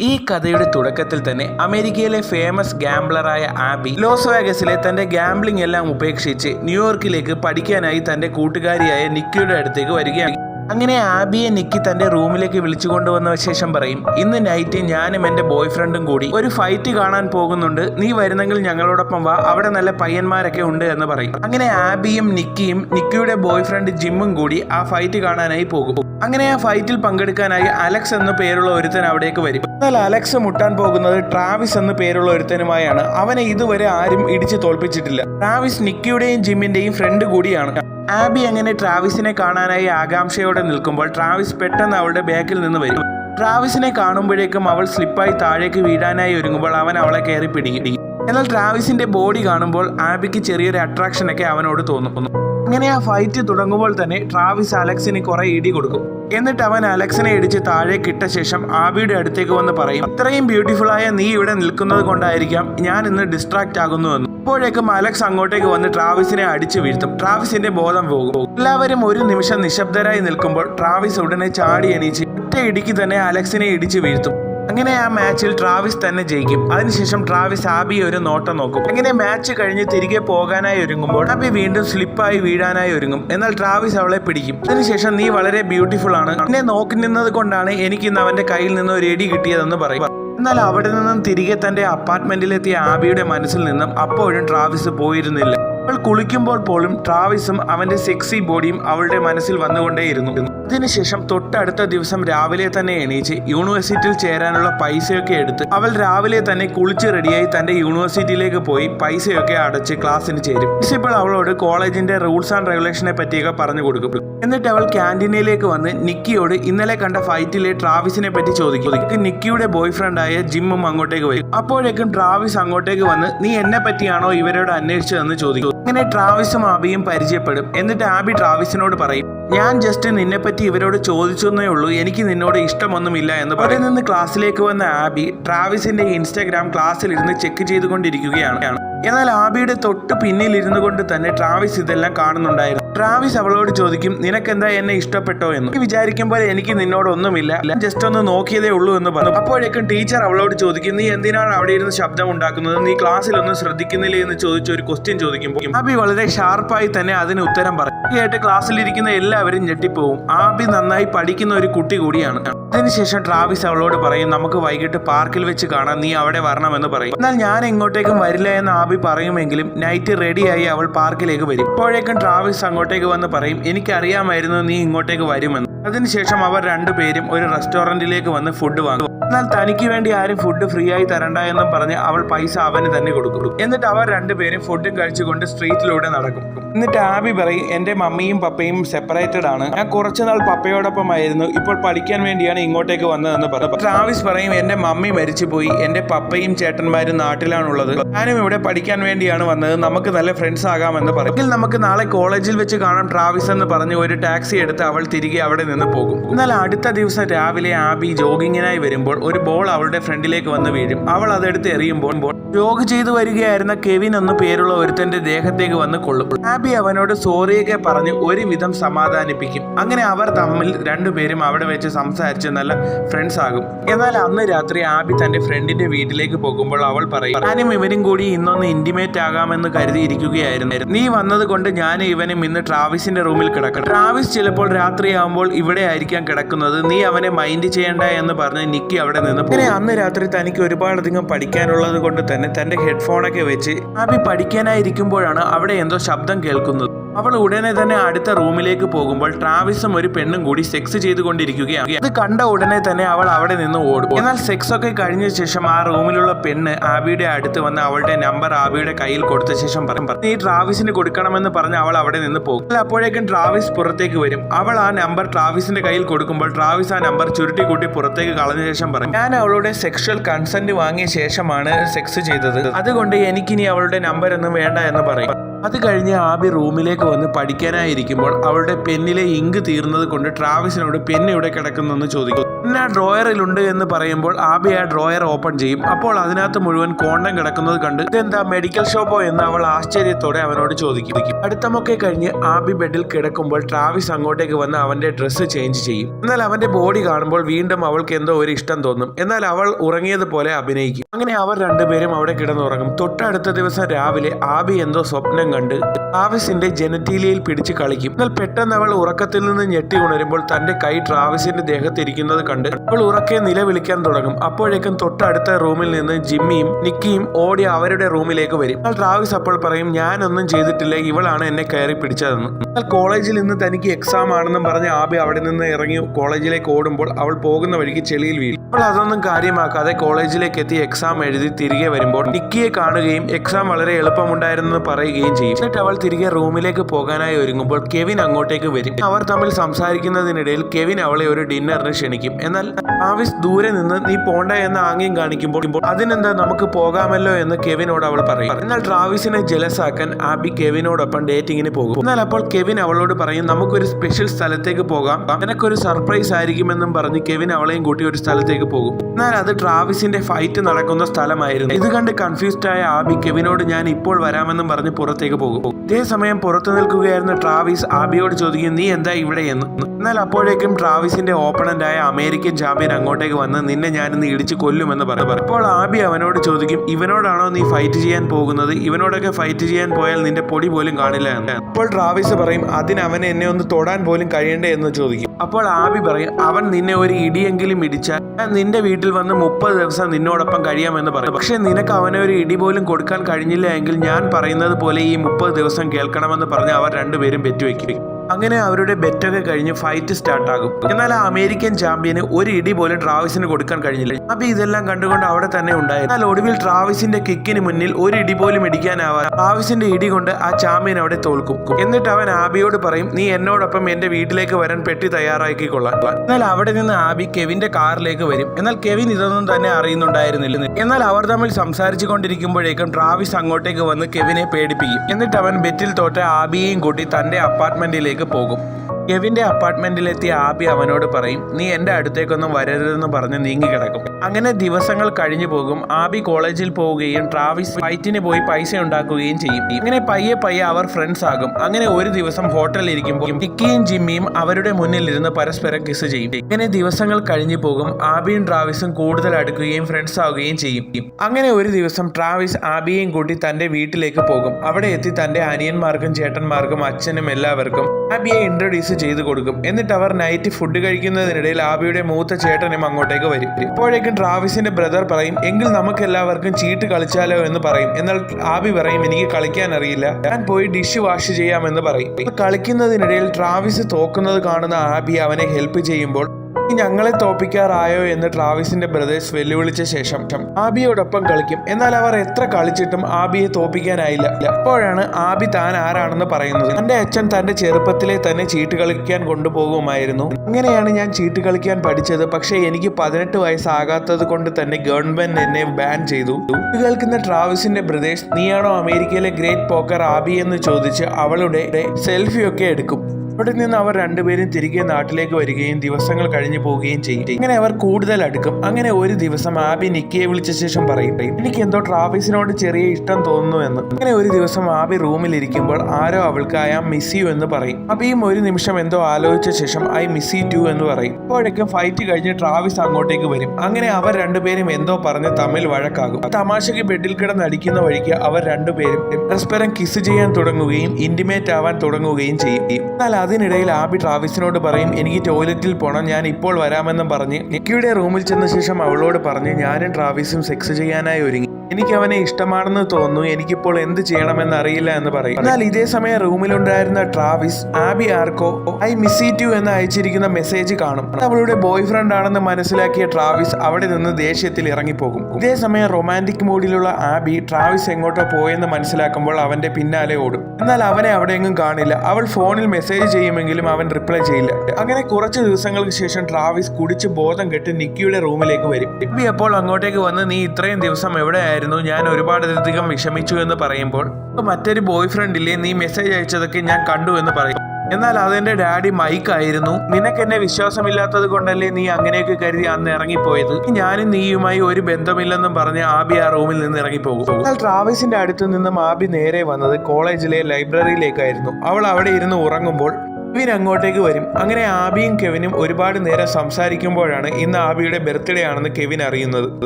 ഈ കഥയുടെ തുടക്കത്തിൽ തന്നെ അമേരിക്കയിലെ ഫേമസ് ഗാംബ്ലറായ ആബി ലോസ് വേഗസിലെ തന്റെ ഗാംബ്ലിംഗ് എല്ലാം ഉപേക്ഷിച്ച് ന്യൂയോർക്കിലേക്ക് പഠിക്കാനായി തന്റെ കൂട്ടുകാരിയായ നിക്കിയുടെ അടുത്തേക്ക് വരികയാണ്. അങ്ങനെ ആബിയെ നിക്കി തന്റെ റൂമിലേക്ക് വിളിച്ചു കൊണ്ടുവന്ന ശേഷം പറയും ഇന്ന് നൈറ്റ് ഞാനും എന്റെ ബോയ് ഫ്രണ്ടും കൂടി ഒരു ഫൈറ്റ് കാണാൻ പോകുന്നുണ്ട്. നീ വരുന്നെങ്കിൽ ഞങ്ങളോടൊപ്പം വാ. അവിടെ നല്ല പയ്യന്മാരൊക്കെ ഉണ്ട് എന്ന് പറയും. അങ്ങനെ ആബിയും നിക്കിയും നിക്കിയുടെ ബോയ് ഫ്രണ്ട് ജിമ്മും കൂടി ആ ഫൈറ്റ് കാണാനായി പോകും. അങ്ങനെ ആ ഫൈറ്റിൽ പങ്കെടുക്കാനായി അലക്സ് എന്ന പേരുള്ള ഒരുത്തൻ അവിടേക്ക് വരും. എന്നാൽ അലക്സ് മുട്ടാൻ പോകുന്നത് ട്രാവിസ് എന്ന പേരുള്ള ഒരുത്തനുമായാണ്. അവനെ ഇതുവരെ ആരും ഇടിച്ചു തോൽപ്പിച്ചിട്ടില്ല. ട്രാവിസ് നിക്കിയുടെയും ജിമ്മിന്റെയും ഫ്രണ്ട് കൂടിയാണ്. ആബി അങ്ങനെ ട്രാവിസിനെ കാണാനായി ആകാംക്ഷയോടെ നിൽക്കുമ്പോൾ ട്രാവിസ് പെട്ടെന്ന് അവളുടെ ബാക്കിൽ നിന്ന് വരും. ട്രാവിസിനെ കാണുമ്പോഴേക്കും അവൾ സ്ലിപ്പായി താഴേക്ക് വീഴാനായി ഒരുങ്ങുമ്പോൾ അവൻ അവളെ കയറി പിടിക്കും. എന്നാൽ ട്രാവിസിന്റെ ബോഡി കാണുമ്പോൾ ആബിക്ക് ചെറിയൊരു അട്രാക്ഷൻ ഒക്കെ അവനോട് തോന്നുന്നു. അങ്ങനെ ആ ഫൈറ്റ് തുടങ്ങുമ്പോൾ തന്നെ ട്രാവിസ് അലക്സിന് കുറെ ഇടി കൊടുക്കും. എന്നിട്ട് അവൻ അലക്സിനെ ഇടിച്ച് താഴെ കിട്ട ശേഷം ആബിയുടെ അടുത്തേക്ക് വന്ന് പറയും അത്രയും ബ്യൂട്ടിഫുൾ ആയ നീ ഇവിടെ നിൽക്കുന്നത് കൊണ്ടായിരിക്കാം ഞാൻ ഇന്ന് ഡിസ്ട്രാക്ട് ആകുന്നു എന്ന്. അപ്പോഴേക്കും അലക്സ് അങ്ങോട്ടേക്ക് വന്ന് ട്രാവിസിനെ അടിച്ചു വീഴ്ത്തും. ട്രാവിസിന്റെ ബോധം പോകും. എല്ലാവരും ഒരു നിമിഷം നിശബ്ദരായി നിൽക്കുമ്പോൾ ട്രാവിസ് ഉടനെ ചാടി എണീച്ച് ഒറ്റ ഇടിക്ക് തന്നെ അലക്സിനെ ഇടിച്ചു വീഴ്ത്തും. അങ്ങനെ ആ മാച്ചിൽ ട്രാവിസ് തന്നെ ജയിക്കും. അതിനുശേഷം ട്രാവിസ് ആബി ഒരു നോട്ടം നോക്കും. അങ്ങനെ മാച്ച് കഴിഞ്ഞ് തിരികെ പോകാനായി ഒരുങ്ങുമ്പോൾ ആബി വീണ്ടും സ്ലിപ്പായി വീഴാനായി ഒരുങ്ങും. എന്നാൽ ട്രാവിസ് അവളെ പിടിക്കും. അതിനുശേഷം നീ വളരെ ബ്യൂട്ടിഫുൾ ആണ്. എന്നെ നോക്കി നിന്നത് കൊണ്ടാണ് എനിക്ക് ഇന്ന് അവന്റെ കയ്യിൽ നിന്ന് ഒരു എടി കിട്ടിയതെന്ന് പറയും. എന്നാൽ അവിടെ നിന്നും തിരികെ തന്റെ അപ്പാർട്ട്മെന്റിലെത്തിയ ആബിയുടെ മനസ്സിൽ നിന്നും അപ്പോഴും ട്രാവിസ് പോയിരുന്നില്ല. അവൾ കുളിക്കുമ്പോൾ പോലും ട്രാവിസും അവന്റെ സെക്സി ബോഡിയും അവളുടെ മനസ്സിൽ വന്നുകൊണ്ടേയിരുന്നു. അതിനുശേഷം തൊട്ടടുത്ത ദിവസം രാവിലെ തന്നെ എണീച്ച് യൂണിവേഴ്സിറ്റിയിൽ ചേരാനുള്ള പൈസയൊക്കെ എടുത്ത് അവൾ രാവിലെ തന്നെ കുളിച്ച് റെഡിയായി തന്റെ യൂണിവേഴ്സിറ്റിയിലേക്ക് പോയി പൈസയൊക്കെ അടച്ച് ക്ലാസ്സിന് ചേരും. പ്രിൻസിപ്പൾ അവളോട് കോളേജിന്റെ റൂൾസ് ആൻഡ് റെഗുലേഷനെ പറ്റിയൊക്കെ പറഞ്ഞു കൊടുക്കും. എന്നിട്ട് അവൾ ക്യാന്റീനിലേക്ക് വന്ന് നിക്കിയോട് ഇന്നലെ കണ്ട ഫൈറ്റിലെ ട്രാവിസിനെ പറ്റി ചോദിക്കും. നിക്ക് നിക്കിയുടെ ബോയ് ഫ്രണ്ടായ ജിമ്മും അങ്ങോട്ടേക്ക് വരും. അപ്പോഴേക്കും ട്രാവിസ് അങ്ങോട്ടേക്ക് വന്ന് നീ എന്നെ പറ്റിയാണോ ഇവരോട് അന്വേഷിച്ചതെന്ന് ചോദിക്കും. അങ്ങനെ ട്രാവിസും ആബിയും പരിചയപ്പെടും. എന്നിട്ട് ആബി ട്രാവിസിനോട് പറയും ഞാൻ ജസ്റ്റ് നിന്നെപ്പറ്റി ഇവരോട് ചോദിച്ചെന്നേ ഉള്ളൂ. എനിക്ക് നിന്നോട് ഇഷ്ടമൊന്നുമില്ല എന്ന് പറയും. നിന്ന് ക്ലാസ്സിലേക്ക് വന്ന ആബി ട്രാവിസിന്റെ ഇൻസ്റ്റാഗ്രാം ക്ലാസ്സിലിരുന്ന് ചെക്ക് ചെയ്തുകൊണ്ടിരിക്കുകയാണ്. എന്നാൽ ആബിയുടെ തൊട്ട് പിന്നിൽ ഇരുന്നു കൊണ്ട് തന്നെ ട്രാവിസ് ഇതെല്ലാം കാണുന്നുണ്ടായിരുന്നു. ട്രാവിസ് അവളോട് ചോദിക്കും നിനക്കെന്താ എന്നെ ഇഷ്ടപ്പെട്ടോ എന്ന്? വിചാരിക്കും വിചാരിക്കുമ്പോൾ എനിക്ക് നിന്നോടൊന്നുമില്ല. ജസ്റ്റ് ഒന്ന് നോക്കിയതേ ഉള്ളൂ എന്ന് പറഞ്ഞു. അപ്പോഴേക്കും ടീച്ചർ അവളോട് ചോദിക്കും നീ എന്തിനാണ് അവിടെ ഇരുന്ന് ശബ്ദം ഉണ്ടാക്കുന്നത്? നീ ക്ലാസ്സിലൊന്നും ശ്രദ്ധിക്കുന്നില്ലേ? എന്ന് ചോദിച്ച ഒരു ക്വസ്റ്റ്യൻ ചോദിക്കുമ്പോൾ ആബി വളരെ ഷാർപ്പായി തന്നെ അതിന് ഉത്തരം പറയും. കേട്ട് ക്ലാസ്സിലിരിക്കുന്ന എല്ലാവരും ഞെട്ടിപ്പോവും. ആബി നന്നായി പഠിക്കുന്ന ഒരു കുട്ടി കൂടിയാണ്. അതിനുശേഷം ട്രാവിസ് അവളോട് പറയും നമുക്ക് വൈകിട്ട് പാർക്കിൽ വെച്ച് കാണാം. നീ അവിടെ വരണമെന്ന് പറയും. എന്നാൽ ഞാൻ എങ്ങോട്ടേക്കും വരില്ല എന്ന് ആബി പറയുമെങ്കിലും നൈറ്റ് റെഡിയായി അവൾ പാർക്കിലേക്ക് വരും. ഇപ്പോഴേക്കും ട്രാവിസ് അങ്ങോട്ടേക്ക് വന്ന് പറയും എനിക്കറിയാമായിരുന്നു നീ ഇങ്ങോട്ടേക്ക് വരുമെന്ന്. അതിനുശേഷം അവർ രണ്ടുപേരും ഒരു റെസ്റ്റോറന്റിലേക്ക് വന്ന് ഫുഡ് വാങ്ങും. എന്നാൽ തനിക്ക് വേണ്ടി ആരും ഫുഡ് ഫ്രീ ആയി തരണ്ട എന്ന് പറഞ്ഞ് അവൾ പൈസ അവന് തന്നെ കൊടുക്കും. എന്നിട്ട് അവർ രണ്ടുപേരും ഫുഡും കഴിച്ചുകൊണ്ട് സ്ട്രീറ്റിലൂടെ നടക്കും. എന്നിട്ട് ആബി പറയും എന്റെ മമ്മിയും പപ്പയും സെപ്പറേറ്റഡ് ആണ്. ഞാൻ കുറച്ചുനാൾ പപ്പയോടൊപ്പമായിരുന്നു. ഇപ്പോൾ പഠിക്കാൻ വേണ്ടിയാണ് ഇങ്ങോട്ടേക്ക് വന്നതെന്ന് പറഞ്ഞു ട്രാവിസ് പറയും എന്റെ മമ്മി മരിച്ചുപോയി. എന്റെ പപ്പയും ചേട്ടന്മാരും നാട്ടിലാണുള്ളത്. ഞാനും ഇവിടെ പഠിക്കാൻ വേണ്ടിയാണ് വന്നത്. നമുക്ക് നല്ല ഫ്രണ്ട്സ് ആകാമെന്ന് പറയും. നമുക്ക് നാളെ കോളേജിൽ വെച്ച് കാണാം ട്രാവിസ് എന്ന് പറഞ്ഞ് ഒരു ടാക്സി എടുത്ത് അവൾ തിരികെ അവിടെ നിന്ന് പോകും. എന്നാൽ അടുത്ത ദിവസം രാവിലെ ആബി ജോഗിങ്ങിനായി വരുമ്പോൾ ഒരു ബോൾ അവളുടെ ഫ്രണ്ടിലേക്ക് വന്ന് വീഴും. അവൾ അതെടുത്ത് എറിയുമ്പോൾ ജോഗ് ചെയ്തു വരികയായിരുന്ന കെവിൻ എന്നു പേരുള്ള ഒരുത്തന്റെ ദേഹത്തേക്ക് വന്ന് കൊള്ളും. ആബി അവനോട് സോറിയൊക്കെ പറഞ്ഞ് ഒരുവിധം സമാധാനിപ്പിക്കും. അങ്ങനെ അവർ തമ്മിൽ രണ്ടുപേരും അവിടെ വെച്ച് സംസാരിച്ച് നല്ല ഫ്രണ്ട്സ് ആകും. എന്നാൽ അന്ന് രാത്രി ആബി തന്റെ ഫ്രണ്ടിന്റെ വീട്ടിലേക്ക് പോകുമ്പോൾ അവൾ പറയും ഞാനും ഇവനും കൂടി ഇന്നൊന്ന് ഇന്റിമേറ്റ് ആകാമെന്ന് കരുതിയിരിക്കുകയായിരുന്നു. നീ വന്നത് കൊണ്ട് ഞാൻ ഇവനും ഇന്ന് ട്രാവിസിന്റെ റൂമിൽ കിടക്കണം. ട്രാവിസ് ചിലപ്പോൾ രാത്രിയാകുമ്പോൾ ഇവിടെ ആയിരിക്കാം കിടക്കുന്നത്. നീ അവനെ മൈൻഡ് ചെയ്യണ്ട എന്ന് പറഞ്ഞ് നിക്കി അവിടെ നിന്ന്. അങ്ങനെ അന്ന് രാത്രി തനിക്ക് ഒരുപാടധികം പഠിക്കാനുള്ളത് കൊണ്ട് തന്നെ തന്റെ ഹെഡ്ഫോണൊക്കെ വെച്ച് ആബി പഠിക്കാനായിരിക്കുമ്പോഴാണ് അവിടെ എന്തോ ശബ്ദം കേൾക്കുന്നത്. അവൾ ഉടനെ തന്നെ അടുത്ത റൂമിലേക്ക് പോകുമ്പോൾ ട്രാവിസും ഒരു പെണ്ണും കൂടി സെക്സ് ചെയ്തുകൊണ്ടിരിക്കുകയാണ്. ഇത് കണ്ട ഉടനെ തന്നെ അവൾ അവിടെ നിന്ന് ഓടും. എന്നാൽ സെക്സ് ഒക്കെ കഴിഞ്ഞ ശേഷം ആ റൂമിലുള്ള പെണ്ണ് ആബിയുടെ അടുത്ത് വന്ന് അവളുടെ നമ്പർ ആബിയുടെ കയ്യിൽ കൊടുത്ത ശേഷം പറഞ്ഞു നീ ട്രാവിസിന് കൊടുക്കണമെന്ന് പറഞ്ഞ് അവൾ അവിടെ നിന്ന് പോകും. അപ്പോഴേക്കും ട്രാവിസ് പുറത്തേക്ക് വരും. അവൾ ആ നമ്പർ ട്രാവിസിന്റെ കയ്യിൽ കൊടുക്കുമ്പോൾ ട്രാവിസ് ആ നമ്പർ ചുരുട്ടി കൂട്ടി പുറത്തേക്ക് കളഞ്ഞ ശേഷം പറഞ്ഞു ഞാൻ അവളുടെ സെക്ഷൽ കൺസെന്റ് വാങ്ങിയ ശേഷമാണ് സെക്സ് ചെയ്തത്. അതുകൊണ്ട് എനിക്കിനി അവളുടെ നമ്പർ ഒന്നും വേണ്ട എന്ന് പറയും. അത് കഴിഞ്ഞ് ആബി റൂമിലേക്ക് വന്ന് പഠിക്കാനായിരിക്കുമ്പോൾ അവളുടെ പെന്നിലെ ഇങ്ക് തീർന്നത് കൊണ്ട് ട്രാവിസിനോട് ഇവിടെ കിടക്കുന്നെന്ന് ചോദിക്കും. പിന്നെ ഡ്രോയറിലുണ്ട് എന്ന് പറയുമ്പോൾ ആബി ആ ഡ്രോയർ ഓപ്പൺ ചെയ്യും. അപ്പോൾ അതിനകത്ത് മുഴുവൻ കോണ്ടം കിടക്കുന്നത് കണ്ട് ഇതെന്താ മെഡിക്കൽ ഷോപ്പോ എന്ന് അവൾ ആശ്ചര്യത്തോടെ അവനോട് ചോദിക്കും. അടുത്തമൊക്കെ കഴിഞ്ഞ് ആബി ബെഡിൽ കിടക്കുമ്പോൾ ട്രാവിസ് അങ്ങോട്ടേക്ക് വന്ന് അവന്റെ ഡ്രസ്സ് ചേഞ്ച് ചെയ്യും. എന്നാൽ അവന്റെ ബോഡി കാണുമ്പോൾ വീണ്ടും അവൾക്ക് എന്തോ ഒരു ഇഷ്ടം തോന്നും. എന്നാൽ അവൾ ഉറങ്ങിയതുപോലെ അഭിനയിക്കും. അങ്ങനെ അവർ രണ്ടുപേരും അവിടെ കിടന്നുറങ്ങും. തൊട്ടടുത്ത ദിവസം രാവിലെ ആബി എന്തോ സ്വപ്നം കണ്ട് ട്രാവിസിന്റെ ജനറ്റീലിയയിൽ പിടിച്ച് കളിക്കും. എന്നാൽ പെട്ടെന്ന് അവൾ ഉറക്കത്തിൽ നിന്ന് ഞെട്ടി ഉണരുമ്പോൾ തന്റെ കൈ ട്രാവിസിന്റെ ദേഹത്തിരിക്കുന്നത് കണ്ട് അവൾ ഉറക്കെ നിലവിളിക്കാൻ തുടങ്ങും. അപ്പോഴേക്കും തൊട്ടടുത്ത റൂമിൽ നിന്ന് ജിമ്മിയും നിക്കിയും ഓടി അവരുടെ റൂമിലേക്ക് വരും. എന്നാൽ ട്രാവിസ് അപ്പോൾ പറയും ഞാനൊന്നും ചെയ്തിട്ടില്ല. ഇവളാണ് എന്നെ കയറി പിടിച്ചതെന്ന്. എന്നാൽ കോളേജിൽ നിന്ന് തനിക്ക് എക്സാം ആണെന്നും പറഞ്ഞ് ആബി അവിടെ നിന്ന് ഇറങ്ങി കോളേജിലേക്ക് ഓടുമ്പോൾ അവൾ പോകുന്ന വഴിക്ക് ചെളിയിൽ വീഴും. അവൾ അതൊന്നും കാര്യമാക്കാതെ കോളേജിലേക്ക് എത്തി എക്സാം എഴുതി തിരികെ വരുമ്പോൾ നിക്കിയെ കാണുകയും എക്സാം വളരെ എളുപ്പമുണ്ടായിരുന്നെന്ന് പറയുകയും ചെയ്യും. എന്നിട്ട് അവൾ തിരികെ റൂമിലേക്ക് പോകാനായി ഒരുങ്ങുമ്പോൾ കെവിൻ അങ്ങോട്ടേക്ക് വരും. അവർ തമ്മിൽ സംസാരിക്കുന്നതിനിടയിൽ കെവിൻ അവളെ ഒരു ഡിന്നറിന് ക്ഷണിക്കും. എന്നാൽ ആവിസ് ദൂരെ നിന്ന് നീ പോണ്ട എന്ന ആംഗ്യം കാണിക്കുമ്പോൾ അതിനെന്താ നമുക്ക് പോകാമല്ലോ എന്ന് കെവിനോട് അവൾ പറയും. എന്നാൽ ട്രാവിസിനെ ജലസാക്കാൻ ആബി കെവിനോടൊപ്പം ഡേറ്റിങ്ങിന് പോകും. എന്നാൽ അപ്പോൾ കെവിൻ അവളോട് പറയും നമുക്കൊരു സ്പെഷ്യൽ സ്ഥലത്തേക്ക് പോകാം. നിനക്കൊരു സർപ്രൈസ് ആയിരിക്കുമെന്നും പറഞ്ഞ് കെവിൻ അവളെയും കൂട്ടി ഒരു സ്ഥലത്തേക്ക് പോകും. എന്നാൽ അത് ട്രാവിസിന്റെ ഫൈറ്റ് നടക്കുന്ന സ്ഥലമായിരുന്നു. ഇത് കണ്ട് കൺഫ്യൂസ്ഡ് ആയ ആബി കെവിനോട് ഞാൻ ഇപ്പോൾ വരാമെന്നും പറഞ്ഞ് പുറത്തേക്ക് പോകും. ഇതേ സമയം പുറത്തു നിൽക്കുകയായിരുന്ന ട്രാവിസ് ആബിയോട് ചോദിക്കും നീ എന്താ ഇവിടെ എന്ന്? എന്നാൽ അപ്പോഴേക്കും ട്രാവിസിന്റെ ഓപ്പണന്റായ അമേരിക്കൻ ചാമ്പ്യൻ അങ്ങോട്ടേക്ക് വന്ന് നിന്നെ ഞാനിന്ന് ഇടിച്ച് കൊല്ലുമെന്ന് പറഞ്ഞു. അപ്പോൾ ആബി അവനോട് ചോദിക്കും ഇവനോടാണോ നീ ഫൈറ്റ് ചെയ്യാൻ പോകുന്നത്? ഇവനോടൊക്കെ ഫൈറ്റ് ചെയ്യാൻ പോയാൽ നിന്റെ പൊടി പോലും കാണില്ല എന്ന്. അപ്പോൾ ട്രാവിസ് പറയും അതിന് എന്നെ ഒന്ന് തൊടാൻ പോലും കഴിയണ്ടേ? എന്ന് ചോദിക്കും. അപ്പോൾ ആബി പറയും അവൻ നിന്നെ ഒരു ഇടിയെങ്കിലും ഇടിച്ചാൽ നിന്റെ വീട്ടിൽ വന്ന് മുപ്പത് ദിവസം നിന്നോടൊപ്പം കഴിയാമെന്ന് പറയും. പക്ഷെ നിനക്ക് അവനെ ഒരു ഇടി പോലും കൊടുക്കാൻ കഴിഞ്ഞില്ല എങ്കിൽ ഞാൻ പറയുന്നത് പോലെ ഈ മുപ്പത് ദിവസം കേൾക്കണമെന്ന് പറഞ്ഞ് അവർ രണ്ടുപേരും ബെറ്റുവെക്കും അങ്ങനെ അവരുടെ ബെറ്റൊക്കെ കഴിഞ്ഞ് ഫൈറ്റ് സ്റ്റാർട്ട് ആകും എന്നാൽ ആ അമേരിക്കൻ ചാമ്പ്യന് ഒരു ഇടി പോലും ട്രാവിസിന് കൊടുക്കാൻ കഴിഞ്ഞില്ല. അപ്പൊ ഇതെല്ലാം കണ്ടുകൊണ്ട് അവിടെ തന്നെ ഉണ്ടായിരുന്നു എന്നാൽ ഒടുവിൽ ട്രാവിസിന്റെ കിക്കിന് മുന്നിൽ ഒരു ഇടി പോലും ഇടിക്കാനാവാതെ ട്രാവിസിന്റെ ഇടി കൊണ്ട് ആ ചാമ്പ്യൻ അവിടെ തോൽക്കും. എന്നിട്ട് അവൻ ആബിയോട് പറയും നീ എന്നോടൊപ്പം എന്റെ വീട്ടിലേക്ക് വരാൻ പെട്ടി തയ്യാറാക്കിക്കൊള്ളാം എന്നാൽ അവിടെ നിന്ന് ആബി കെവിന്റെ കാറിലേക്ക് വരും. എന്നാൽ കെവിൻ ഇതൊന്നും തന്നെ അറിയുന്നുണ്ടായിരുന്നില്ല. എന്നാൽ അവർ തമ്മിൽ സംസാരിച്ചു കൊണ്ടിരിക്കുമ്പോഴേക്കും ട്രാവിസ് അങ്ങോട്ടേക്ക് വന്ന് കെവിനെ പേടിപ്പിക്കും. എന്നിട്ട് അവൻ ബെറ്റിൽ തോറ്റ ആബിയെയും കൂട്ടി തന്റെ അപ്പാർട്ട്മെന്റിലേക്ക് പോകും. കെവിന്റെ അപ്പാർട്ട്മെന്റിലെത്തിയ ആബി അവനോട് പറയും നീ എന്റെ അടുത്തേക്കൊന്നും വരരുതെന്ന് പറഞ്ഞ് നീങ്ങി കിടക്കും. അങ്ങനെ ദിവസങ്ങൾ കഴിഞ്ഞു പോകും. ആബി കോളേജിൽ പോവുകയും ട്രാവിസ് ഫൈറ്റിന് പോയി പൈസ ഉണ്ടാക്കുകയും ചെയ്യും. ഇങ്ങനെ പയ്യെ പയ്യെ അവർ ഫ്രണ്ട്സ് ആകും. അങ്ങനെ ഒരു ദിവസം ഹോട്ടലിൽ ഇരിക്കുമ്പോൾ ടിക്കിയും ജിമ്മിയും അവരുടെ മുന്നിൽ ഇരുന്ന് പരസ്പരം കിസ് ചെയ്യും. ഇങ്ങനെ ദിവസങ്ങൾ കഴിഞ്ഞു പോകും. ആബിയും ട്രാവിസും കൂടുതൽ അടുക്കുകയും ഫ്രണ്ട്സ് ആവുകയും ചെയ്യും. അങ്ങനെ ഒരു ദിവസം ട്രാവിസ് ആബിയെയും കൂട്ടി തന്റെ വീട്ടിലേക്ക് പോകും. അവിടെ എത്തി തന്റെ അനിയന്മാർക്കും ചേട്ടന്മാർക്കും അച്ഛനും എല്ലാവർക്കും ആബിയെ ഇൻട്രൊഡ്യൂസ് ചെയ്തു കൊടുക്കും. എന്നിട്ട് അവർ നൈറ്റ് ഫുഡ് കഴിക്കുന്നതിനിടയിൽ ആബിയുടെ മൂത്ത ചേട്ടനും അങ്ങോട്ടേക്ക് വരും. ഇപ്പോഴേക്കും ട്രാവിസിന്റെ ബ്രദർ പറയും എങ്കിൽ നമുക്ക് എല്ലാവർക്കും ചീട്ട് കളിച്ചാലോ എന്ന് പറയും. എന്നാൽ ആബി പറയും എനിക്ക് കളിക്കാൻ അറിയില്ല. ഞാൻ പോയി ഡിഷ് വാഷ് ചെയ്യാമെന്ന് പറയും. കളിക്കുന്നതിനിടയിൽ ട്രാവിസ് തോക്കുന്നത് കാണുന്ന ആബി അവനെ ഹെൽപ്പ് ചെയ്യുമ്പോൾ "നീ ഞങ്ങളെ തോപ്പിക്കാറായോ എന്ന് ട്രാവിസിന്റെ ബ്രദേഴ്സ് വെല്ലുവിളിച്ച ശേഷം ആബിയോടൊപ്പം കളിക്കും. എന്നാൽ അവർ എത്ര കളിച്ചിട്ടും ആബിയെ തോപ്പിക്കാനായില്ല. അപ്പോഴാണ് ആബി താൻ ആരാണെന്ന് പറയുന്നത്. തന്റെ അച്ഛൻ തന്റെ ചെറുപ്പത്തിലെ തന്നെ ചീട്ട് കളിക്കാൻ കൊണ്ടുപോകുമായിരുന്നു. അങ്ങനെയാണ് ഞാൻ ചീട്ട് കളിക്കാൻ പഠിച്ചത്. പക്ഷേ എനിക്ക് പതിനെട്ട് വയസ്സാകാത്തത് കൊണ്ട് തന്നെ ഗവൺമെന്റ് എന്നെ ബാൻ ചെയ്തു. കേൾക്കുന്ന ട്രാവിസിന്റെ ബ്രദേഴ്സ് നീയാണോ അമേരിക്കയിലെ ഗ്രേറ്റ് പോക്കർ ആബി എന്ന് ചോദിച്ച് അവളുടെ സെൽഫിയൊക്കെ എടുക്കും. അവിടെ നിന്ന് അവർ രണ്ടുപേരും തിരികെ നാട്ടിലേക്ക് വരികയും ദിവസങ്ങൾ കഴിഞ്ഞു പോവുകയും ചെയ്യും ഇങ്ങനെ അവർ കൂടുതൽ അടുക്കും. അങ്ങനെ ഒരു ദിവസം ആബി നിക്കിയെ വിളിച്ച ശേഷം പറയട്ടെ എനിക്ക് എന്തോ ട്രാവിസിനോട് ചെറിയ ഇഷ്ടം തോന്നുന്നു എന്ന്. അങ്ങനെ ഒരു ദിവസം ആബി റൂമിൽ ഇരിക്കുമ്പോൾ ആരോ അവൾക്ക് ഐ ആം മിസ് യു എന്ന് പറയും. അബിയും ഒരു നിമിഷം എന്തോ ആലോചിച്ച ശേഷം ഐ മിസ് യു ടു എന്ന് പറയും. അപ്പോഴേക്കും ഫൈറ്റ് കഴിഞ്ഞ് ട്രാവിസ് അങ്ങോട്ടേക്ക് വരും. അങ്ങനെ അവർ രണ്ടുപേരും എന്തോ പറഞ്ഞ് തമ്മിൽ വഴക്കാകും. തമാശയ്ക്ക് ബെഡിൽ കിടന്ന് അടിക്കുന്ന വഴിക്ക് അവർ രണ്ടുപേരും പരസ്പരം കിസ് ചെയ്യാൻ തുടങ്ങുകയും ഇന്റിമേറ്റ് ആവാൻ തുടങ്ങുകയും ചെയ്യും. എന്നാൽ അതിനിടയിൽ ആബി ട്രാവിസിനോട് പറയും എനിക്ക് ടോയ്ലറ്റിൽ പോകണം ഞാൻ ഇപ്പോൾ വരാമെന്നും പറഞ്ഞ്. നിക്കിയുടെ റൂമിൽ ചെന്ന ശേഷം അവളോട് പറഞ്ഞ് ഞാനും ട്രാവിസും സെക്സ് ചെയ്യാനായി ഒരുങ്ങി. എനിക്ക് അവനെ ഇഷ്ടമാണെന്ന് തോന്നുന്നു. എനിക്കിപ്പോൾ എന്ത് ചെയ്യണമെന്ന് അറിയില്ല എന്ന് പറയും. എന്നാൽ ഇതേ സമയം റൂമിലുണ്ടായിരുന്ന ട്രാവിസ് ആബി ആർക്കോ ഐ മിസ് യു എന്ന് അയച്ചിരിക്കുന്ന മെസ്സേജ് കാണും. അവളുടെ ബോയ് ഫ്രണ്ട് ആണെന്ന് മനസ്സിലാക്കിയ ട്രാവിസ് അവിടെ നിന്ന് ദേഷ്യത്തിൽ ഇറങ്ങിപ്പോകും. ഇതേ സമയം റൊമാന്റിക് മൂഡിലുള്ള ആബി ട്രാവിസ് എങ്ങോട്ടോ പോയെന്ന് മനസ്സിലാക്കുമ്പോൾ അവന്റെ പിന്നാലെ ഓടും. എന്നാൽ അവനെ അവിടെയെങ്ങും കാണില്ല. അവൾ ഫോണിൽ മെസ്സേജ് ചെയ്യുമെങ്കിലും അവൻ റിപ്ലൈ ചെയ്യില്ല. അങ്ങനെ കുറച്ച് ദിവസങ്ങൾക്ക് ശേഷം ട്രാവിസ് കുടിച്ച് ബോധം കെട്ട് നിക്കിയുടെ റൂമിലേക്ക് വരും. നിക്കി അപ്പോൾ അങ്ങോട്ടേക്ക് വന്ന് നീ ഇത്രയും ദിവസം എവിടെയായിരുന്നു? പറ്റിയായിരുന്നു ഞാൻ ഒരുപാടധികം വിഷമിച്ചു എന്ന് പറയുമ്പോൾ മറ്റൊരു ബോയ് ഫ്രണ്ടില്ലേ നീ മെസ്സേജ് അയച്ചതൊക്കെ ഞാൻ കണ്ടു എന്ന് പറയും. എന്നാൽ അതെന്റെ ഡാഡി മൈക്ക് ആയിരുന്നു. നിനക്ക് എന്നെ വിശ്വാസമില്ലാത്തത് കൊണ്ടല്ലേ നീ അങ്ങനെയൊക്കെ കരുതി അന്ന് ഇറങ്ങിപ്പോയത്? ഞാനും നീയുമായി ഒരു ബന്ധമില്ലെന്നും പറഞ്ഞ് ആബി ആ റൂമിൽ നിന്ന് ഇറങ്ങിപ്പോകും. എന്നാൽ ട്രാവിസിന്റെ അടുത്ത് നിന്നും ആബി നേരെ വന്നത് കോളേജിലെ ലൈബ്രറിയിലേക്കായിരുന്നു. അവൾ അവിടെ ഇരുന്ന് ഉറങ്ങുമ്പോൾ കെവിൻ അങ്ങോട്ടേക്ക് വരും. അങ്ങനെ ആബിയും കെവിനും ഒരുപാട് നേരം സംസാരിക്കുമ്പോഴാണ് ഇന്ന് ആബിയുടെ ബർത്ത്ഡേ ആണെന്ന് കെവിൻ അറിയുന്നത്.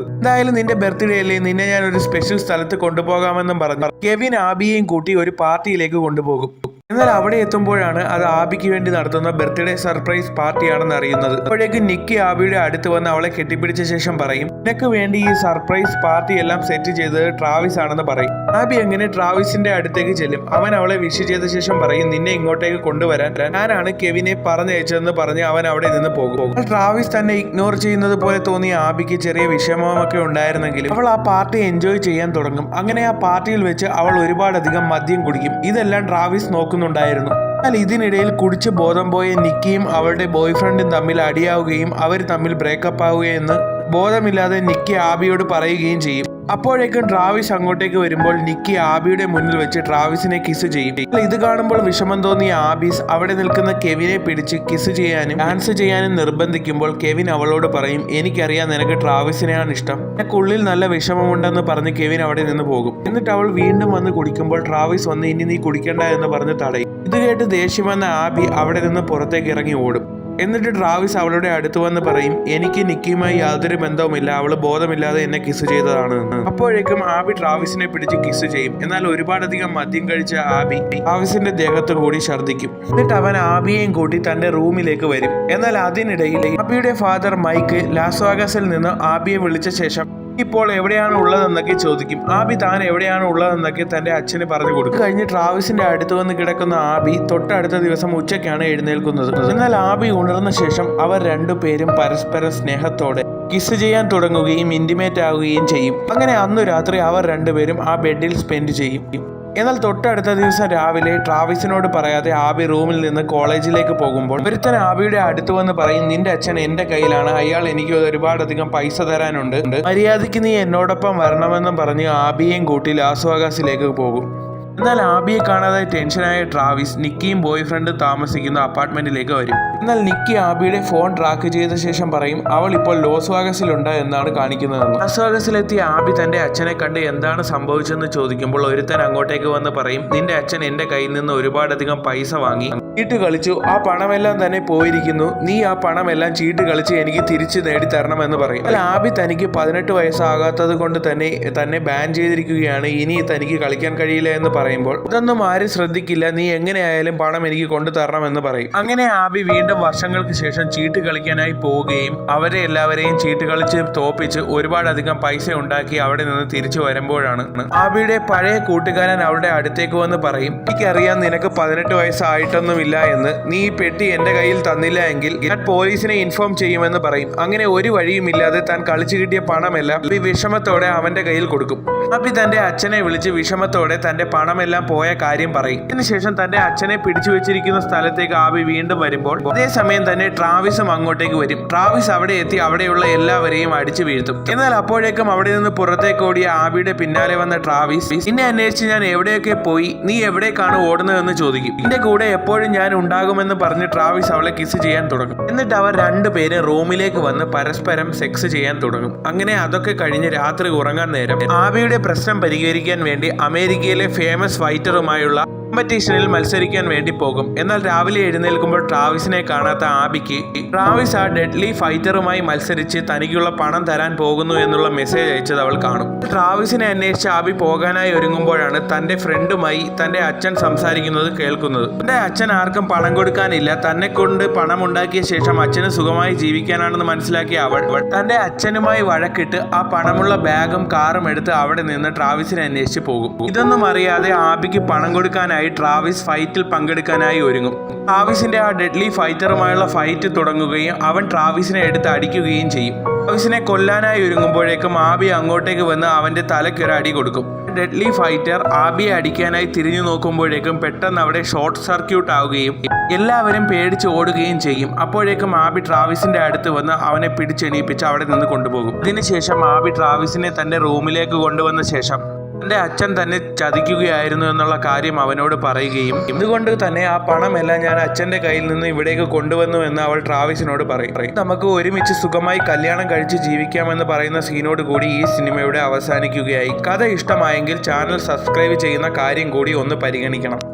എന്തായാലും നിന്റെ ബർത്ത്ഡേ അല്ലേ? നിന്നെ ഞാൻ ഒരു സ്പെഷ്യൽ സ്ഥലത്ത് കൊണ്ടുപോകാമെന്നും പറഞ്ഞു. കെവിൻ ആബിയെയും കൂട്ടി ഒരു പാർട്ടിയിലേക്ക് കൊണ്ടുപോകും. എന്നാൽ അവിടെ എത്തുമ്പോഴാണ് അത് ആബിക്ക് വേണ്ടി നടത്തുന്ന ബർത്ത്ഡേ സർപ്രൈസ് പാർട്ടിയാണെന്ന് അറിയുന്നത്. അപ്പോഴേക്കും നിക്കി ആബിയുടെ അടുത്ത് വന്ന് അവളെ കെട്ടിപ്പിടിച്ച ശേഷം പറയും നിനക്ക് വേണ്ടി ഈ സർപ്രൈസ് പാർട്ടി എല്ലാം സെറ്റ് ചെയ്തത് ട്രാവിസ് ആണെന്ന് പറയും. ആബി അങ്ങനെ ട്രാവിസിന്റെ അടുത്തേക്ക് ചെല്ലും? അവൻ അവളെ വിഷ് ചെയ്ത ശേഷം പറയും നിന്നെ ഇങ്ങോട്ടേക്ക് കൊണ്ടുവരാൻ ഞാനാണ് കെവിനെ പറഞ്ഞയച്ചതെന്ന് പറഞ്ഞ് അവൻ അവിടെ നിന്ന് പോകും. ട്രാവിസ് തന്നെ ഇഗ്നോർ ചെയ്യുന്നത് പോലെ തോന്നിയ ആബിക്ക് ചെറിയ വിഷമമൊക്കെ ഉണ്ടായിരുന്നെങ്കിലും അവൾ ആ പാർട്ടി എൻജോയ് ചെയ്യാൻ തുടങ്ങും. അങ്ങനെ ആ പാർട്ടിയിൽ വെച്ച് അവൾ ഒരുപാടധികം മദ്യം കുടിക്കും. ഇതെല്ലാം ട്രാവിസ് നോക്കുന്നുണ്ടായിരുന്നു എന്നാൽ ഇതിനിടയിൽ കുടിച്ച് ബോധം പോയ നിക്കിയും അവളുടെ ബോയ്ഫ്രണ്ടും തമ്മിൽ അടിയാവുകയും അവർ തമ്മിൽ ബ്രേക്കപ്പ് ആവുകയെന്ന് ബോധമില്ലാതെ നിക്കി ആബിയോട് പറയുകയും ചെയ്യും. അപ്പോഴേക്കും ട്രാവിസ് അങ്ങോട്ടേക്ക് വരുമ്പോൾ നിക്കി ആബിയുടെ മുന്നിൽ വെച്ച് ട്രാവിസിനെ കിസ് ചെയ്യും. ഇത് കാണുമ്പോൾ വിഷമം തോന്നിയ ആബീസ് അവിടെ നിൽക്കുന്ന കെവിനെ പിടിച്ച് കിസ് ചെയ്യാനും ഡാൻസ് ചെയ്യാനും നിർബന്ധിക്കുമ്പോൾ കെവിൻ അവളോട് പറയും എനിക്കറിയാം നിനക്ക് ട്രാവിസിനെയാണ് ഇഷ്ടം. നിനക്കുള്ളിൽ നല്ല വിഷമമുണ്ടെന്ന് പറഞ്ഞ് കെവിൻ അവിടെ നിന്ന് പോകും എന്നിട്ട് അവൾ വീണ്ടും വന്ന് കുടിക്കുമ്പോൾ ട്രാവിസ് വന്ന് ഇനി നീ കുടിക്കണ്ട എന്ന് പറഞ്ഞ് തടയും. ഇത് കേട്ട് ദേഷ്യം വന്ന ആബി അവിടെ നിന്ന് പുറത്തേക്ക് ഇറങ്ങി ഓടും. എന്നിട്ട് ട്രാവിസ് അവളുടെ അടുത്ത് വന്ന് പറയും എനിക്ക് നിക്കിയുമായി യാതൊരു ബന്ധവുമില്ല. അവൾ ബോധമില്ലാതെ എന്നെ കിസ് ചെയ്തതാണ്. അപ്പോഴേക്കും ആബി ട്രാവിസിനെ പിടിച്ച് കിസ് ചെയ്യും. എന്നാൽ ഒരുപാടധികം മദ്യം കഴിച്ച ആബി ട്രാവിസിന്റെ ദേഹത്ത് കൂടി ഛർദ്ദിക്കും. എന്നിട്ട് അവൻ ആബിയെയും കൂട്ടി തന്റെ റൂമിലേക്ക് വരും. എന്നാൽ അതിനിടയിൽ ആബിയുടെ ഫാദർ മൈക്ക് ലാസ്വാഗസിൽ നിന്ന് ആബിയെ വിളിച്ച ശേഷം ഇപ്പോൾ എവിടെയാണ് ഉള്ളതെന്നൊക്കെ ചോദിക്കും. ആബി താൻ എവിടെയാണ് ഉള്ളതെന്നൊക്കെ തന്റെ അച്ഛന് പറഞ്ഞു കൊടുക്കും. കഴിഞ്ഞ് ട്രാവിസിന്റെ അടുത്ത് വന്ന് കിടക്കുന്ന ആബി തൊട്ടടുത്ത ദിവസം ഉച്ചയ്ക്കാണ് എഴുന്നേൽക്കുന്നത്. എന്നാൽ ആബി ഉണർന്ന ശേഷം അവർ രണ്ടുപേരും പരസ്പര സ്നേഹത്തോടെ കിസ് ചെയ്യാൻ തുടങ്ങുകയും ഇന്റിമേറ്റ് ആവുകയും ചെയ്യും. അങ്ങനെ അന്ന് രാത്രി അവർ രണ്ടുപേരും ആ ബെഡിൽ സ്പെൻഡ് ചെയ്യും. എന്നാൽ തൊട്ടടുത്ത ദിവസം രാവിലെ ട്രാവിസിനോട് പറയാതെ ആബി റൂമിൽ നിന്ന് കോളേജിലേക്ക് പോകുമ്പോൾ ഒരുത്തൻ ആബിയുടെ അടുത്ത് വന്ന് പറയും നിന്റെ അച്ഛൻ എന്റെ കയ്യിലാണ്. അയാൾ എനിക്ക് ഒരുപാടധികം പൈസ തരാനുണ്ട്. മര്യാദയ്ക്ക് നീ എന്നോടൊപ്പം വരണമെന്നും പറഞ്ഞ് ആബിയെയും കൂട്ടി ലാസ്വാഗാസിലേക്ക് പോകും. എന്നാൽ ആബിയെ കാണാതെ ടെൻഷനായ ട്രാവിസ് നിക്കിയും ബോയ് ഫ്രണ്ട് താമസിക്കുന്ന അപ്പാർട്ട്മെന്റിലേക്ക് വരും. എന്നാൽ നിക്കി ആബിയുടെ ഫോൺ ട്രാക്ക് ചെയ്ത ശേഷം പറയും അവൾ ഇപ്പോൾ ലോസ് വാഗസിലുണ്ട് എന്നാണ് കാണിക്കുന്നതെന്ന്. ലോസ് വാഗസിലെത്തിയ ആബി തന്റെ അച്ഛനെ കണ്ട് എന്താണ് സംഭവിച്ചെന്ന് ചോദിക്കുമ്പോൾ ഒരുത്തൻ അങ്ങോട്ടേക്ക് വന്ന് പറയും നിന്റെ അച്ഛൻ എന്റെ കയ്യിൽ നിന്ന് ഒരുപാടധികം പൈസ വാങ്ങി ചീട്ട് കളിച്ചു. ആ പണമെല്ലാം തന്നെ പോയിരിക്കുന്നു. നീ ആ പണമെല്ലാം ചീട്ട് കളിച്ച് എനിക്ക് തിരിച്ചു നേടിത്തരണമെന്ന് പറയും. അല്ല ആബി തനിക്ക് പതിനെട്ട് വയസ്സാകാത്തത് കൊണ്ട് തന്നെ തന്നെ ബാൻ ചെയ്തിരിക്കുകയാണ്. ഇനി തനിക്ക് കളിക്കാൻ കഴിയില്ല എന്ന് പറയുമ്പോൾ ഇതൊന്നും ആരും ശ്രദ്ധിക്കില്ല. നീ എങ്ങനെയായാലും പണം എനിക്ക് കൊണ്ടു തരണമെന്ന് പറയും. അങ്ങനെ ആബി വീണ്ടും വർഷങ്ങൾക്ക് ശേഷം ചീട്ട് കളിക്കാനായി പോവുകയും അവരെ എല്ലാവരെയും ചീട്ട് കളിച്ച് തോപ്പിച്ച് ഒരുപാടധികം പൈസ ഉണ്ടാക്കി അവിടെ നിന്ന് തിരിച്ചു വരുമ്പോഴാണ്. ആബിയുടെ പഴയ കൂട്ടുകാരൻ അവളുടെ അടുത്തേക്ക് വന്ന് പറയും എനിക്കറിയാം നിനക്ക് പതിനെട്ട് വയസ്സായിട്ടൊന്നുമില്ല എന്ന്. നീ ഈ പെട്ടി എന്റെ കയ്യിൽ തന്നില്ല എങ്കിൽ ഞാൻ പോലീസിനെ ഇൻഫോം ചെയ്യുമെന്ന് പറയും. അങ്ങനെ ഒരു വഴിയുമില്ലാതെ താൻ കളിച്ചു കിട്ടിയ പണമെല്ലാം വിഷമത്തോടെ അവന്റെ കയ്യിൽ കൊടുക്കും. അപ്പി തന്റെ അച്ഛനെ വിളിച്ച് വിഷമത്തോടെ തന്റെ പണമെല്ലാം പോയ കാര്യം പറയും. അതിനുശേഷം തന്റെ അച്ഛനെ പിടിച്ചു വെച്ചിരിക്കുന്ന സ്ഥലത്തേക്ക് ആബി വീണ്ടും വരുമ്പോൾ അതേസമയം തന്നെ ട്രാവിസും അങ്ങോട്ടേക്ക് വരും. ട്രാവിസ് അവിടെ എത്തി അവിടെയുള്ള എല്ലാവരെയും അടിച്ചു വീഴ്ത്തും. എന്നാൽ അപ്പോഴേക്കും അവിടെ നിന്ന് പുറത്തേക്ക് ഓടിയ ആബിയുടെ പിന്നാലെ വന്ന ട്രാവിസ് നിന്നെ അന്വേഷിച്ച് ഞാൻ എവിടെയൊക്കെ പോയി? നീ എവിടേക്കാണ് ഓടുന്നതെന്ന് ചോദിക്കും. എന്റെ കൂടെ എപ്പോഴും ഞാൻ ഉണ്ടാകുമെന്ന് പറഞ്ഞ് ട്രാവിസ് അവളെ കിസ് ചെയ്യാൻ തുടങ്ങും. എന്നിട്ട് അവർ രണ്ടുപേരും റൂമിലേക്ക് വന്ന് പരസ്പരം സെക്സ് ചെയ്യാൻ തുടങ്ങും. അങ്ങനെ അതൊക്കെ കഴിഞ്ഞ് രാത്രി ഉറങ്ങാൻ നേരം ആബിയുടെ പ്രശ്നം പരിഹരിക്കാൻ വേണ്ടി അമേരിക്കയിലെ ഫേമസ് ഫൈറ്ററുമായുള്ള കോമ്പറ്റീഷനിൽ മത്സരിക്കാൻ വേണ്ടി പോകും. എന്നാൽ രാവിലെ എഴുന്നേൽക്കുമ്പോൾ ട്രാവിസിനെ കാണാത്ത ആബിക്ക് ട്രാവിസ് ആ ഡെഡ്ലി ഫൈറ്ററുമായി മത്സരിച്ച് തനിക്കുള്ള പണം തരാൻ പോകുന്നു എന്നുള്ള മെസ്സേജ് അയച്ചത് അവൾ കാണും. ട്രാവിസിനെ അന്വേഷിച്ച് ആബി പോകാനായി ഒരുങ്ങുമ്പോഴാണ് തന്റെ ഫ്രണ്ടുമായി തന്റെ അച്ഛൻ സംസാരിക്കുന്നത് കേൾക്കുന്നത്. തന്റെ അച്ഛൻ ആർക്കും പണം കൊടുക്കാനില്ല. തന്നെ കൊണ്ട് പണം ഉണ്ടാക്കിയ ശേഷം അച്ഛന് സുഖമായി ജീവിക്കാനാണെന്ന് മനസ്സിലാക്കിയ അവൾ തന്റെ അച്ഛനുമായി വഴക്കിട്ട് ആ പണമുള്ള ബാഗും കാറും എടുത്ത് അവിടെ നിന്ന് ട്രാവിസിനെ അന്വേഷിച്ച് പോകും. ഇതൊന്നും അറിയാതെ ആബിക്ക് പണം കൊടുക്കാനായി ട്രാവിസ് ഫൈറ്റിൽ പങ്കെടുക്കാനായി ഒരുങ്ങും. ട്രാവിസിന്റെ ആ ഡെഡ്ലി ഫൈറ്ററുമായുള്ള ഫൈറ്റ് തുടങ്ങുകയും അവൻ ട്രാവിസിനെ എടുത്ത് അടിക്കുകയും ചെയ്യും. ട്രാവിസിനെ കൊല്ലാനായി ഒരുങ്ങുമ്പോഴേക്കും ആബി അങ്ങോട്ടേക്ക് വന്ന് അവന്റെ തലക്കൊരടി കൊടുക്കും. ഡെഡ്ലി ഫൈറ്റർ ആബിയെ അടിക്കാനായി തിരിഞ്ഞു നോക്കുമ്പോഴേക്കും പെട്ടെന്ന് അവിടെ ഷോർട്ട് സർക്യൂട്ട് ആവുകയും എല്ലാവരും പേടിച്ച് ഓടുകയും ചെയ്യും. അപ്പോഴേക്കും ആബി ട്രാവിസിന്റെ അടുത്ത് വന്ന് അവനെ പിടിച്ചെണീപ്പിച്ച് അവിടെ നിന്ന് കൊണ്ടുപോകും. ഇതിനുശേഷം ആബി ട്രാവിസിനെ തന്റെ റൂമിലേക്ക് കൊണ്ടുവന്ന ശേഷം തന്റെ അച്ഛൻ തന്നെ ചതിക്കുകയായിരുന്നു എന്നുള്ള കാര്യം അവനോട് പറയുകയും ഇതുകൊണ്ട് തന്നെ ആ പണമെല്ലാം ഞാൻ അച്ഛന്റെ കയ്യിൽ നിന്ന് ഇവിടേക്ക് കൊണ്ടുവന്നു എന്ന് അവൾ ട്രാവിസിനോട് പറയും. നമുക്ക് ഒരുമിച്ച് സുഖമായി കല്യാണം കഴിച്ച് ജീവിക്കാമെന്ന് പറയുന്ന സീനോട് കൂടി ഈ സിനിമയുടെ അവസാനിക്കുകയായി. കഥ ഇഷ്ടമായെങ്കിൽ ചാനൽ സബ്സ്ക്രൈബ് ചെയ്യുന്ന കാര്യം കൂടി ഒന്ന് പരിഗണിക്കണം.